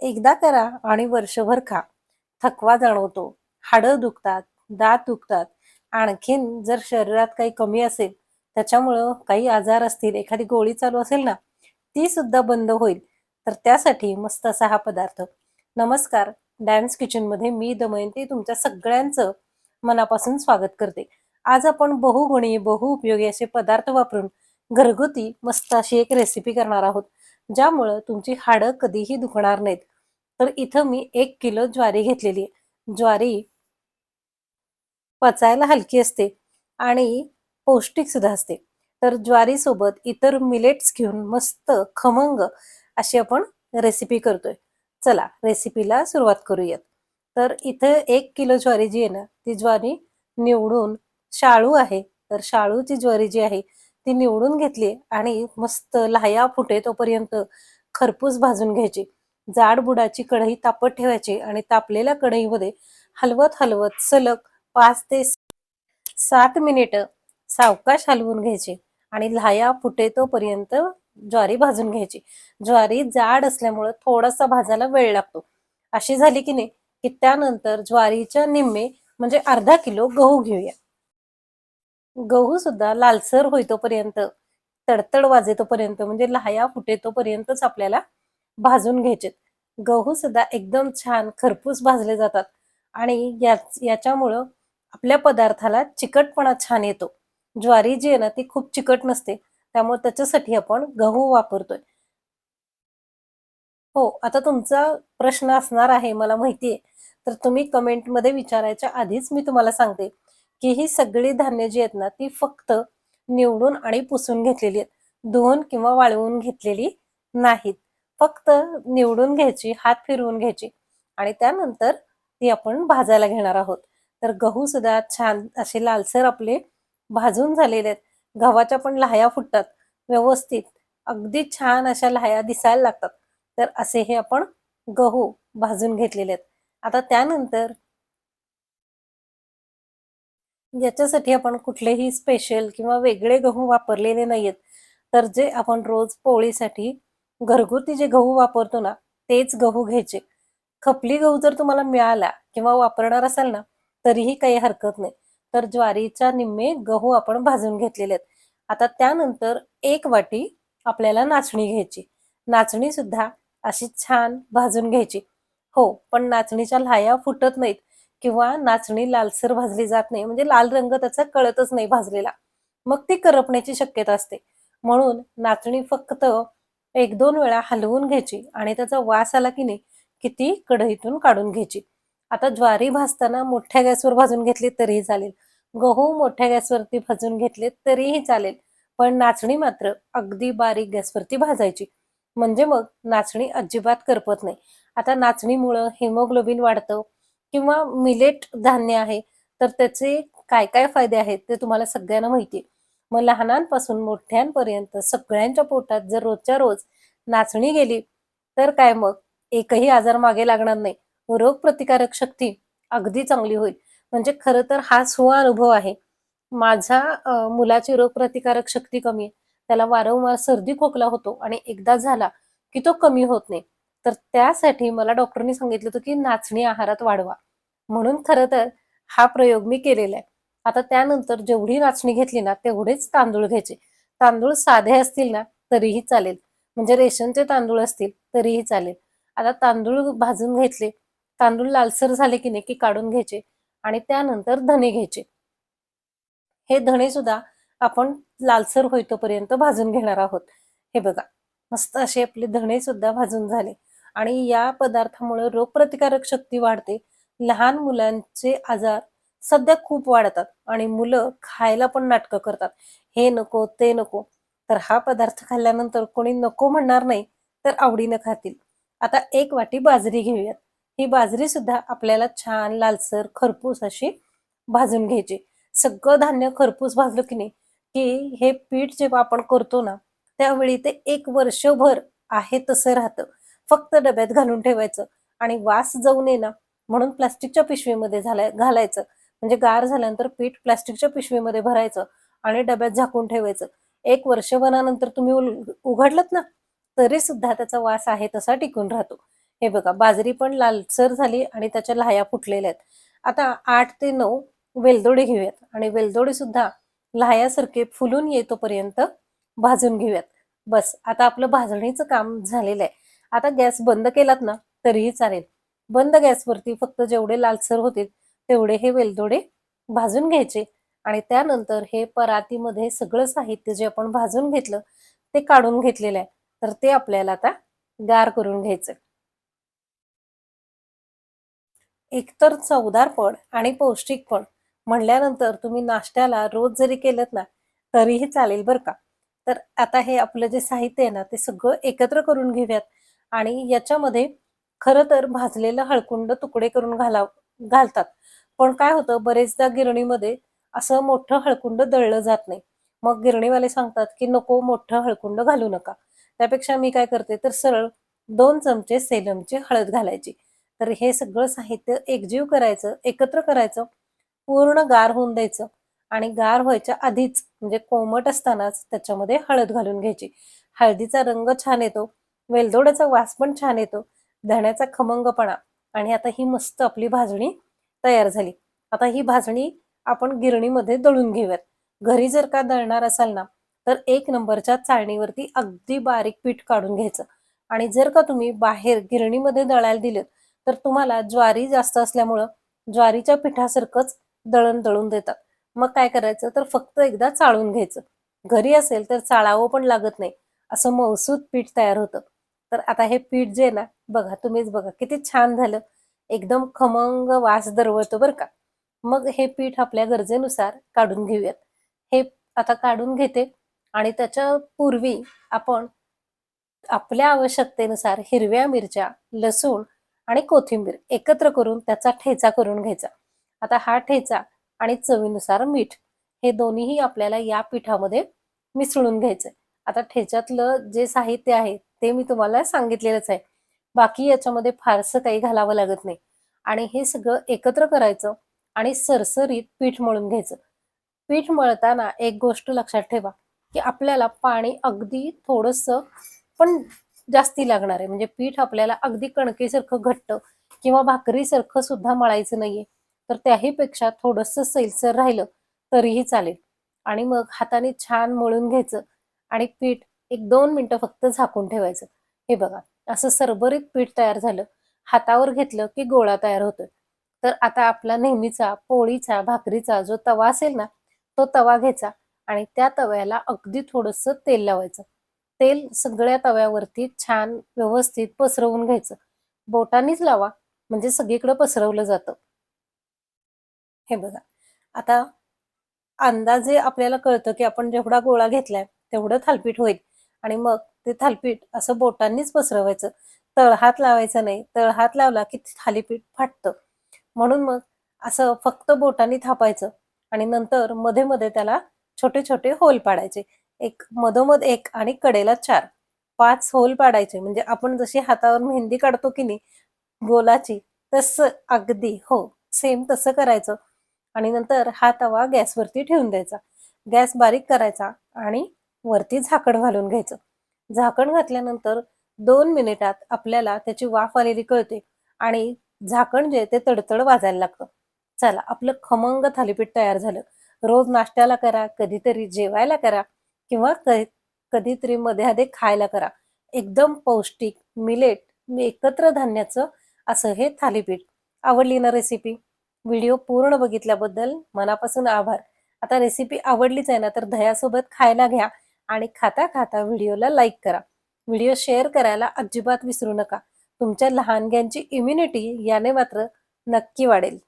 एकदा करा आणि वर्षभर खा. थकवा जाणवतो. हाडं दुखतात दात दुखतात. आणखीन जर शरीरात काही कमी असेल त्याच्यामुळं काही आजार असतील एखादी गोळी चालू असेल ना ती सुद्धा बंद होईल. तर त्यासाठी मस्त असा हा पदार्थ. नमस्कार. डॅन्स किचनमध्ये मी दमयंती तुमच्या सगळ्यांचं मनापासून स्वागत करते. आज आपण बहुगुणी बहुउपयोगी असे पदार्थ वापरून घरगुती मस्त अशी एक रेसिपी करणार आहोत. ज्यामुळं तुमची हाडं कधीही दुखणार नाहीत. तर इथं मी एक किलो ज्वारी घेतलेली आहे. ज्वारी पचायला हलकी असते आणि पौष्टिक सुद्धा असते. तर ज्वारी सोबत इतर मिलेट्स घेऊन मस्त खमंग अशी आपण रेसिपी करतोय. चला रेसिपीला सुरुवात करूयात. तर इथं एक किलो ज्वारी जी आहे ना ती ज्वारी निवडून शाळू आहे. तर शाळूची ज्वारी जी आहे ती निवडून घेतली आणि मस्त लाह्या फुटे तोपर्यंत खरपूस भाजून घ्यायची. जाड बुडाची कढई तापत ठेवायची आणि तापलेल्या कढईमध्ये हलवत हलवत सलग पाच ते सात मिनिट सावकाश हलवून घ्यायचे आणि लाह्या फुटे तोपर्यंत ज्वारी भाजून घ्यायची. ज्वारी जाड असल्यामुळं थोडासा भाजायला वेळ लागतो. अशी झाली की नाही की त्यानंतर ज्वारीच्या निम्मे म्हणजे अर्धा किलो गहू घेऊया. गहू सुद्धा लालसर होईतोपर्यंत तडतड वाजेतोपर्यंत म्हणजे लाह्या फुटेतोपर्यंतच आपल्याला भाजून घ्यायचे गहू सुद्धा एकदम छान खरपूस भाजले जातात आणि याच्यामुळं आपल्या पदार्थाला चिकटपणा छान येतो. ज्वारी जी आहे ना ती खूप चिकट नसते त्यामुळे त्याच्यासाठी आपण गहू वापरतोय. हो आता तुमचा प्रश्न असणार आहे मला माहिती आहे तर तुम्ही कमेंटमध्ये विचारायच्या आधीच मी तुम्हाला सांगते. की ही सगळी धान्य जी आहेत ना ती फक्त निवडून आणि पुसून घेतलेली आहेत. धुवून किंवा वाळवून घेतलेली नाहीत. फक्त निवडून घ्यायची हात फिरवून घ्यायची आणि त्यानंतर ती आपण भाजायला घेणार आहोत. तर गहू सुद्धा छान असे लालसर आपले भाजून झालेले आहेत. गव्हाच्या पण लाह्या फुटतात. व्यवस्थित अगदी छान अशा लाह्या दिसायला लागतात. तर असे हे आपण गहू भाजून घेतलेले आहेत. आता त्यानंतर याच्यासाठी आपण कुठलेही स्पेशल किंवा वेगळे गहू वापरलेले नाहीयेत. तर जे आपण रोज पोळीसाठी घरगुती जे गहू वापरतो ना तेच गहू घ्यायचे. खपली गहू जर तुम्हाला मिळाला किंवा वापरणार असाल ना तरीही काही हरकत नाही. तर ज्वारीच्या निम्मे गहू आपण भाजून घेतलेले आहेत. आता त्यानंतर एक वाटी आपल्याला नाचणी घ्यायची. नाचणी सुद्धा अशी छान भाजून घ्यायची. हो पण नाचणीच्या लाह्या फुटत नाहीत. किंवा नाचणी लालसर भाजली जात नाही. म्हणजे लाल रंग त्याचा कळतच नाही भाजलेला. मग ती करपण्याची शक्यता असते. म्हणून नाचणी फक्त एक दोन वेळा हलवून घ्यायची आणि त्याचा वास आला की नाही किती कढईतून काढून घ्यायची. आता ज्वारी भाजताना मोठ्या गॅसवर भाजून घेतली तरीही चालेल. गहू मोठ्या गॅसवरती भाजून घेतले तरीही चालेल. पण नाचणी मात्र अगदी बारीक गॅसवरती भाजायची. म्हणजे मग नाचणी अजिबात करपत नाही. आता नाचणीमुळं हिमोग्लोबिन वाढतं किंवा मिलेट धान्य आहे तर त्याचे काय काय फायदे आहेत ते तुम्हाला सगळ्यांना माहिती आहे. मग लहानांपासून मोठ्यांपर्यंत सगळ्यांच्या पोटात जर रोजच्या रोज नाचणी गेली तर काय मग? एकही आजार मागे लागणार नाही. रोग प्रतिकारक शक्ती अगदी चांगली होईल. म्हणजे खरं तर हा सुवा अनुभव आहे. माझा मुलाची रोग प्रतिकारक शक्ती कमी आहे. त्याला वारंवार सर्दी खोकला होतो आणि एकदा झाला की तो कमी होत नाही. तर त्यासाठी मला डॉक्टरनी सांगितलं होतं की नाचणी आहारात वाढवा. म्हणून खरं तर हा प्रयोग मी केलेला आहे. आता त्यानंतर जेवढी नाचणी घेतली ना तेवढेच तांदूळ घ्यायचे. तांदूळ साधे असतील ना तरीही चालेल. म्हणजे रेशनचे तांदूळ असतील तरीही चालेल. आता तांदूळ भाजून घेतले तांदूळ लालसर झाले की नाही की काढून घ्यायचे आणि त्यानंतर धणे घ्यायचे. हे धणे सुद्धा आपण लालसर होईतोपर्यंत भाजून घेणार आहोत. हे बघा मस्त असे आपले धणे सुद्धा भाजून झाले. आणि या पदार्थामुळे रोगप्रतिकारक शक्ती वाढते. लहान मुलांचे आजार सध्या खूप वाढतात आणि मुलं खायला पण नाटकं करतात. हे नको ते नको. तर हा पदार्थ खाल्ल्यानंतर कोणी नको म्हणणार नाही तर आवडीनं खातील. आता एक वाटी बाजरी घेऊयात. ही बाजरी सुद्धा आपल्याला छान लालसर खरपूस अशी भाजून घ्यायची. सगळं धान्य खरपूस भाजलं की नाही की हे पीठ जेव्हा आपण करतो ना त्यावेळी ते एक वर्षभर आहे तसं राहतं. फक्त डब्यात घालून ठेवायचं आणि वास जाऊ नये ना म्हणून प्लास्टिकच्या पिशवीमध्ये झालाय घालायचं. म्हणजे गार झाल्यानंतर पीठ प्लास्टिकच्या पिशवीमध्ये भरायचं आणि डब्यात झाकून ठेवायचं. एक वर्षभरानंतर तुम्ही उघडलत ना तरी सुद्धा त्याचा वास आहे तसा टिकून राहतो. हे बघा बाजरी पण लालसर झाली आणि त्याच्या लाह्या फुटलेल्या आहेत. आता आठ ते नऊ वेलदोडे घेऊयात आणि वेलदोडे सुद्धा लाह्यासारखे फुलून येतोपर्यंत भाजून घेऊयात. बस आता आपलं भाजणीचं काम झालेलं आहे. आता गॅस बंद केलात ना तरीही चालेल. बंद गॅसवरती फक्त जेवढे लालसर होतील तेवढे हे वेलदोडे भाजून घ्यायचे. आणि त्यानंतर हे परातीमध्ये सगळं साहित्य जे आपण भाजून घेतलं ते काढून घेतलेलं आहे. तर ते आपल्याला आता गार करून घ्यायचं एकतर चवदार पण आणि पौष्टिक पण म्हणल्यानंतर तुम्ही नाश्त्याला रोज जरी केलं ना तरीही चालेल बरं का? तर आता हे आपलं जे साहित्य आहे ना ते सगळं एकत्र करून घेऊयात. आणि याच्यामध्ये खरं तर भाजलेलं हळकुंड तुकडे करून घाला घालतात. पण काय होतं बरेचदा गिरणीमध्ये असं मोठं हळकुंड दळलं जात नाही. मग गिरणीवाले सांगतात की नको मोठं हळकुंड घालू नका. त्यापेक्षा मी काय करते तर सरळ दोन चमचे सेलमची हळद घालायची. तर हे सगळं साहित्य एकजीव करायचं एकत्र करायचं पूर्ण गार होऊन द्यायचं आणि गार व्हायच्या आधीच म्हणजे कोमट असतानाच त्याच्यामध्ये हळद घालून घ्यायची. हळदीचा रंग छान येतो वेलदोड्याचा वास पण छान येतो धण्याचा खमंगपणा आणि आता ही मस्त आपली भाजणी तयार झाली. आता ही भाजणी आपण गिरणीमध्ये दळून घेऊयात. घरी जर का दळणार असाल ना तर एक नंबरच्या चाळणीवरती अगदी बारीक पीठ काढून घ्यायचं. आणि जर का तुम्ही बाहेर गिरणीमध्ये दळायला दिलं तर तुम्हाला ज्वारी जास्त असल्यामुळं ज्वारीच्या पिठासारखंच दळण दळून देतात. मग काय करायचं तर फक्त एकदा चाळून घ्यायचं. घरी असेल तर चाळावं पण लागत नाही असं मौसूद पीठ तयार होतं. तर आता हे पीठ जे ना बघा तुम्हीच बघा किती छान झालं. एकदम खमंग वास दरवळतो बरं का. मग हे पीठ आपल्या गरजेनुसार काढून घेऊयात. हे आता काढून घेते आणि त्याच्या पूर्वी आपण आपल्या आवश्यकतेनुसार हिरव्या मिरच्या लसूण आणि कोथिंबीर एकत्र करून त्याचा ठेचा करून घ्यायचा. आता हा ठेचा आणि चवीनुसार मीठ हे दोन्हीही आपल्याला या पिठामध्ये मिसळून घ्यायचंय. आता ठेच्यातलं जे साहित्य आहे ते मी तुम्हाला सांगितलेलंच आहे. बाकी याच्यामध्ये फारसं काही घालावं लागत नाही. आणि हे सगळं एकत्र करायचं आणि सरसरीत पीठ मळून घ्यायचं. पीठ मळताना एक गोष्ट लक्षात ठेवा की आपल्याला पाणी अगदी थोडस पण जास्ती लागणार आहे. म्हणजे पीठ आपल्याला अगदी कणकेसारखं घट्ट किंवा भाकरीसारखं सुद्धा मळायचं नाहीये. तर त्याहीपेक्षा थोडंसं सैलसर राहिलं तरीही चालेल. आणि मग हाताने छान मळून घ्यायचं आणि पीठ एक दोन मिनटं फक्त झाकून ठेवायचं. हे बघा असं सरबरीत पीठ तयार झालं हातावर घेतलं की गोळा तयार होतोय. तर आता आपला नेहमीचा पोळीचा भाकरीचा जो तवा असेल ना तो तवा घ्यायचा आणि त्या तव्याला अगदी थोडंसं तेल लावायचं. तेल सगळ्या तव्यावरती छान व्यवस्थित पसरवून घ्यायचं. बोटानीच लावा म्हणजे सगळीकडे पसरवलं जातं. हे बघा आता अंदाजे आपल्याला कळतं की आपण जेवढा गोळा घेतलाय तेवढं थालपीठ होईल. आणि मग ते थालपीठ असं बोटांनीच पसरवायचं. तळहात लावायचं नाही. तळहात लावला की थालीपीठ फाटतं. म्हणून मग असं फक्त बोटांनी थापायचं आणि नंतर मध्ये मध्ये त्याला छोटे छोटे होल पाडायचे. एक मधोमध एक आणि कडेला चार. पाच होल पाडायचे. म्हणजे आपण जशी हातावर मेहंदी काढतो की नाही गोलाची तसं अगदी हो सेम तसं करायचं. आणि नंतर हा तवा गॅसवरती ठेवून द्यायचा. गॅस बारीक करायचा आणि वरती झाकण घालून घ्यायचं. झाकण घातल्यानंतर दोन मिनिटात आपल्याला त्याची वाफ आलेली कळते आणि झाकण जे ते तडतड वाजायला लागतं. चला आपलं खमंग थालीपीठ तयार झालं. रोज नाश्त्याला करा कधीतरी जेवायला करा किंवा कधीतरी मध्ये आधे खायला करा. एकदम पौष्टिक मिलेट एकत्र धान्याचं असं हे थालीपीठ. आवडली ना रेसिपी व्हिडिओ पूर्ण बघितल्याबद्दल मनापासून आभार. आता रेसिपी आवडलीच आहे ना तर दह्यासोबत खायला घ्या. आणि खाता खाता व्हिडिओला लाईक करा. व्हिडिओ शेअर करायला अजिबात विसरू नका. तुमच्या लहानग्यांची इम्युनिटी याने मात्र नक्की वाढेल.